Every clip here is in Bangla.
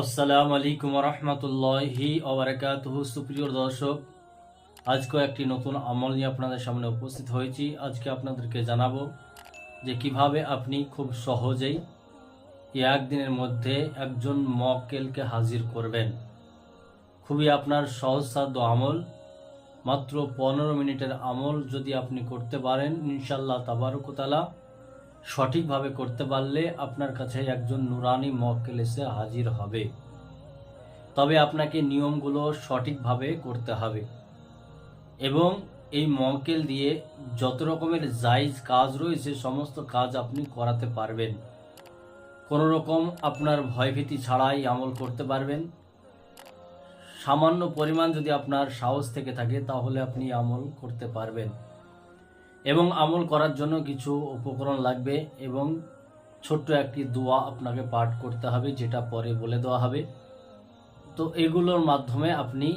আসসালামু আলাইকুম রহমতুল্লাহি ওবরাকাতুহু। সুপ্রিয় দর্শক, আজকে একটি নতুন আমল নিয়ে আপনাদের সামনে উপস্থিত হয়েছি। আজকে আপনাদেরকে জানাব যে কীভাবে আপনি খুব সহজেই একদিনের মধ্যে একজন মক্কেলকে হাজির করবেন। খুবই আপনার সহজসাধ্য আমল, মাত্র পনেরো মিনিটের আমল যদি আপনি করতে পারেন ইনশাল্লাহ তাবারকতালা সঠিকভাবে করতে পারলে আপনার কাছে একজন নুরানি মক্কেল এসে হাজির হবে। তবে আপনাকে নিয়মগুলো সঠিকভাবে করতে হবে এবং এই মক্কেল দিয়ে যত রকমের জাইজ কাজ রয়েছে, সমস্ত কাজ আপনি করাতে পারবেন। কোনো রকম আপনার ভয়ভীতি ছাড়াই আমল করতে পারবেন। সামান্য পরিমাণ যদি আপনার সাহস থেকে থাকে, তাহলে আপনি আমল করতে পারবেন। এবং আমল করার জন্য কিছু উপকরণ লাগবে এবং ছোট্ট একটি দোয়া আপনাকে পাঠ করতে হবে, যেটা পরে বলে দেওয়া হবে। তো এগুলোর মাধ্যমে আপনি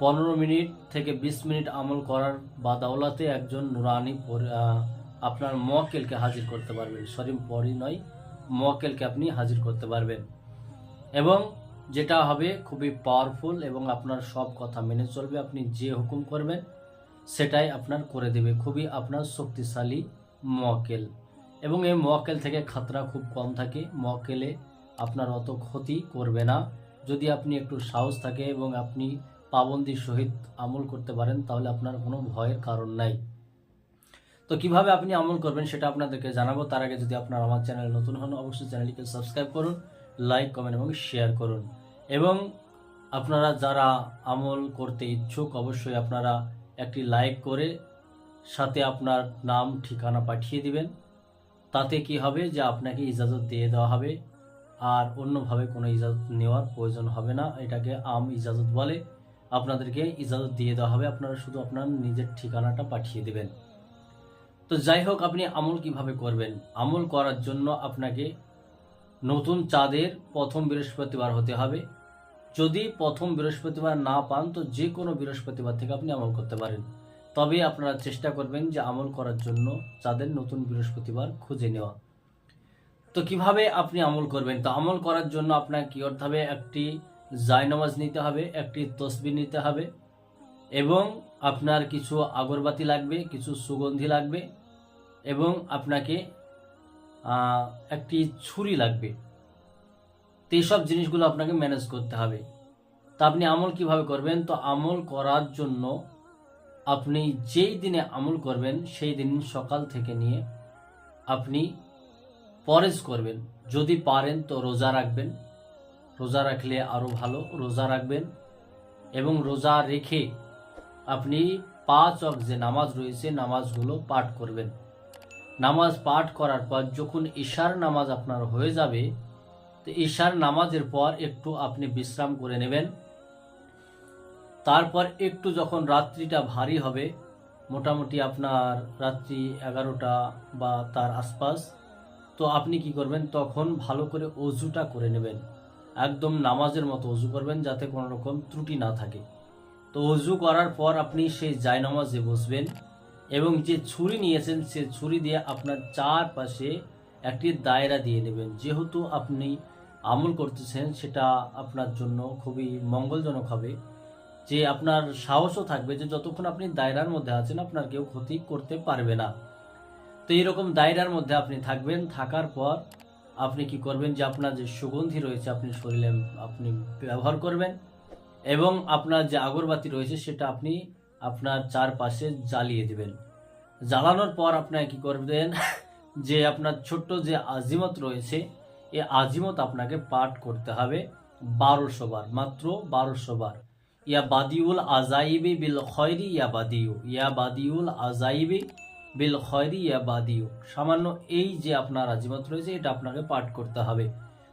পনেরো মিনিট থেকে বিশ মিনিট আমল করার বাদাওলাতে একজন নুরানি আপনার মকেলকে হাজির করতে পারবেন। সরি, পরি নয় মকেলকে আপনি হাজির করতে পারবেন। এবং যেটা হবে খুবই পাওয়ারফুল এবং আপনার সব কথা মেনে চলবে, আপনি যে হুকুম করবেন সেটাই আপনার করে দেবে। খুবই আপনার শক্তিশালী মক্কেল এবং এই মক্কেল থেকে খাতরা খুব কম থাকে। মক্কেলে আপনার অত ক্ষতি করবে না। যদি আপনি একটু সাহস থাকে এবং আপনি পাবন্দির সহিত আমল করতে পারেন, তাহলে আপনার কোনো ভয়ের কারণ নাই। তো কীভাবে আপনি আমল করবেন সেটা আপনাদেরকে জানাব। তার আগে যদি আপনার আমার চ্যানেল নতুন হন, অবশ্যই চ্যানেলটিকে সাবস্ক্রাইব করুন, লাইক, কমেন্ট এবং শেয়ার করুন। এবং আপনারা যারা আমল করতে ইচ্ছুক, অবশ্যই আপনারা একটি লাইক করে সাথে আপনার নাম, ঠিকানা পাঠিয়ে দিবেন। তাতে কি হবে যে আপনাকে ইজাজত দিয়ে দেওয়া হবে। আর অন্যভাবে কোনো ইজাজত নেওয়ার প্রয়োজন হবে না। এটাকে আম ইজাজত বলে। আপনাদেরকে ইজাজত দিয়ে দেওয়া হবে। আপনারা শুধু আপনার নিজের ঠিকানাটা পাঠিয়ে দেবেন। তো যাই হোক, আপনি আমল কীভাবে করবেন? আমল করার জন্য আপনাকে নতুন চাঁদের প্রথম বৃহস্পতিবার হতে হবে। যদি প্রথম বৃহস্পতিবার না পান, তো যে কোনো বৃহস্পতিবার থেকে আপনি আমল করতে পারেন। তবে আপনারা চেষ্টা করবেন যে আমল করার জন্য চাঁদের নতুন বৃহস্পতিবার খুঁজে নেওয়া। তো কীভাবে আপনি আমল করবেন? তো আমল করার জন্য আপনাকে কি করতে হবে? একটি জায়নামাজ নিতে হবে, একটি তসবি নিতে হবে এবং আপনার কিছু আগরবাতি লাগবে, কিছু সুগন্ধি লাগবে এবং আপনাকে একটি ছুরি লাগবে। তো এইসব জিনিসগুলো আপনাকে ম্যানেজ করতে হবে। তা আপনি আমল কীভাবে করবেন? তো আমল করার জন্য আপনি যেই দিনে আমল করবেন, সেই দিন সকাল থেকে নিয়ে আপনি পরেজ করবেন। যদি পারেন, তো রোজা রাখবেন। রোজা রাখলে আরও ভালো, রোজা রাখবেন এবং রোজা রেখে আপনি পাঁচ অক যে নামাজ রয়েছে, নামাজগুলো পাঠ করবেন। নামাজ পাঠ করার পর যখন ঈশার নামাজ আপনার হয়ে যাবে তো ঈশার নামাজের পর একটু আপনি বিশ্রাম করে নেবেন। তারপর একটু যখন রাত্রিটা ভারী হবে, মোটামুটি আপনার রাত্রি এগারোটা বা তার আশপাশ, তো আপনি কি করবেন? তখন ভালো করে অজুটা করে নেবেন। একদম নামাজের মতো অজু করবেন যাতে কোনো রকম ত্রুটি না থাকে। তো অজু করার পর আপনি সেই জায়নামাজে বসবেন এবং যে ছুরি নিয়েছেন, সে ছুরি দিয়ে আপনার চারপাশে একটি দায়রা দিয়ে নেবেন। যেহেতু আপনি আমল করতেছেন, সেটা আপনার জন্য খুবই মঙ্গলজনক হবে। যে আপনার সাহসও থাকবে যে যতক্ষণ আপনি দায়রার মধ্যে আছেন, আপনার কেউ ক্ষতি করতে পারবে না। তো এইরকম দায়রার মধ্যে আপনি থাকবেন। থাকার পর আপনি কি করবেন যে আপনার যে সুগন্ধি রয়েছে, আপনি শরীরে আপনি ব্যবহার করবেন এবং আপনার যে আগরবাতি রয়েছে, সেটা আপনি আপনার চারপাশে জ্বালিয়ে দেবেন। জ্বালানোর পর আপনার কি করবেন? যে আপনার ছোট্ট যে আজিমত রয়েছে, এ আজিমত আপনাকে পাঠ করতে হবে বারোশো বার, মাত্র বারোশো বার। ইয়া বাদিউল আজাইবি বিল খয়রি ইয়া বাদিউ। ইয়া বাদিউল আজাইবি বিল খয়রি ইয়া বাদিউ। সামান্য এই যে আপনার আজিমত রয়েছে, এটা আপনাকে পাঠ করতে হবে।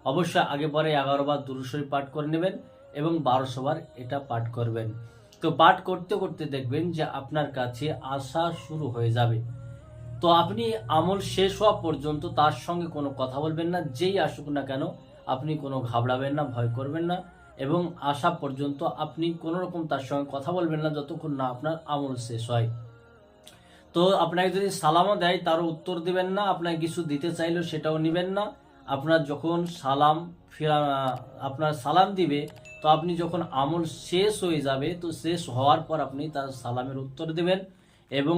অবশ্যই আগে পরে এগারো বার দুরুশরী পাঠ করে নেবেন এবং বারোশো বার এটা পাঠ করবেন। তো পাঠ করতে করতে দেখবেন যে আপনার কাছে আসা শুরু হয়ে যাবে। তো আপনি আমল শেষ হওয়া পর্যন্ত তার সঙ্গে কোনো কথা বলবেন না, যেই আসুক না কেন আপনি কোনো ঘাবড়াবেন না, ভয় করবেন না এবং আসা পর্যন্ত আপনি কোনো রকম তার সঙ্গে কথা বলবেন না যতক্ষণ না আপনার আমল শেষ হয়। তো আপনাকে যদি সালামও দেয়, তারও উত্তর দিবেন না, আপনাকে কিছু দিতে চাইলেও সেটাও নেবেন না। আপনার যখন সালাম ফিরা, আপনার সালাম দিবে, তো আপনি যখন আমল শেষ হয়ে যাবে, তো শেষ হওয়ার পর আপনি তার সালামের উত্তর দেবেন এবং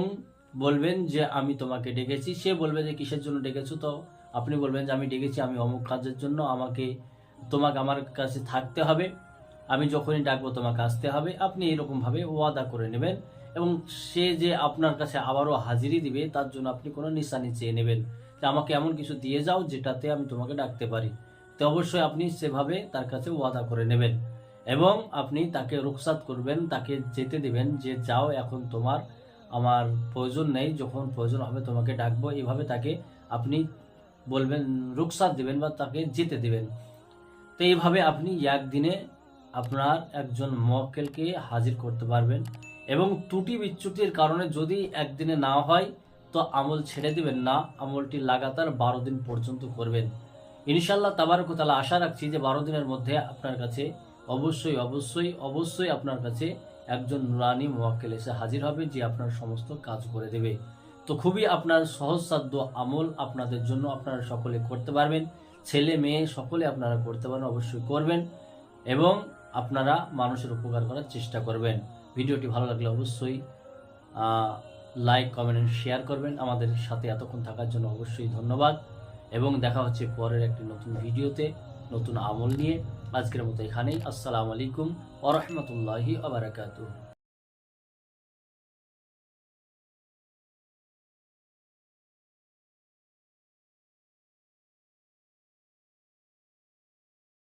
বলবেন যে আমি তোমাকে ডেকেছি। সে বলবে যে কিসের জন্য ডেকেছো? তো আপনি বলবেন যে আমি ডেকেছি আমি অমুক কাজের জন্য, আমাকে, তোমাকে আমার কাছে থাকতে হবে। আমি যখনই ডাকবো তোমাকে আসতে হবে। আপনি এরকমভাবে ওয়াদা করে নেবেন এবং সে যে আপনার কাছে আবারও হাজিরি দিবে, তার জন্য আপনি কোনো নিশানি চেয়ে নেবেন যে আমাকে এমন কিছু দিয়ে যাও যেটাতে আমি তোমাকে ডাকতে পারি। তো অবশ্যই আপনি সেভাবে তার কাছে ওয়াদা করে নেবেন এবং আপনি তাকে রুখসাত করবেন, তাকে যেতে দিবেন যে যাও এখন তোমার আমার প্রয়োজন নেই, যখন প্রয়োজন হবে তোমাকে ডাকবো। এইভাবে তাকে আপনি বলবেন রুখসাত দেবেন বা তাকে যেতে দেবেন। তো এইভাবে আপনি একদিনে আপনার একজন মক্কেলকে হাজির করতে পারবেন এবং ত্রুটি বিচ্যুতির কারণে যদি একদিনে না হয়, তো আমল ছেড়ে দিবেন না, আমলটি লাগাতার বারো দিন পর্যন্ত করবেন। ইনশাল্লাহ তাবারকতালা আশা রাখছি যে বারো দিনের মধ্যে আপনার কাছে অবশ্যই অবশ্যই অবশ্যই আপনার কাছে একজন নুরানি মোয়াক্কেল এসে হাজির হবে, যে আপনার সমস্ত কাজ করে দেবে। তো খুবই আপনার সহজসাধ্য আমল আপনাদের জন্য আপনারা সকলে করতে পারবেন। ছেলে, মেয়ে সকলে আপনারা করতে পারেন, অবশ্যই করবেন এবং আপনারা মানুষের উপকার করার চেষ্টা করবেন। ভিডিওটি ভালো লাগলে অবশ্যই লাইক, কমেন্ট শেয়ার করবেন। আমাদের সাথে এতক্ষণ থাকার জন্য অবশ্যই ধন্যবাদ। এবং দেখা হচ্ছে পরের একটি নতুন ভিডিওতে। নতুন আমল নিয়ে আজকের মতো এখানেই। আসসালামু আলাইকুম ওরহমতুল্লাহি আবরাকাতুহ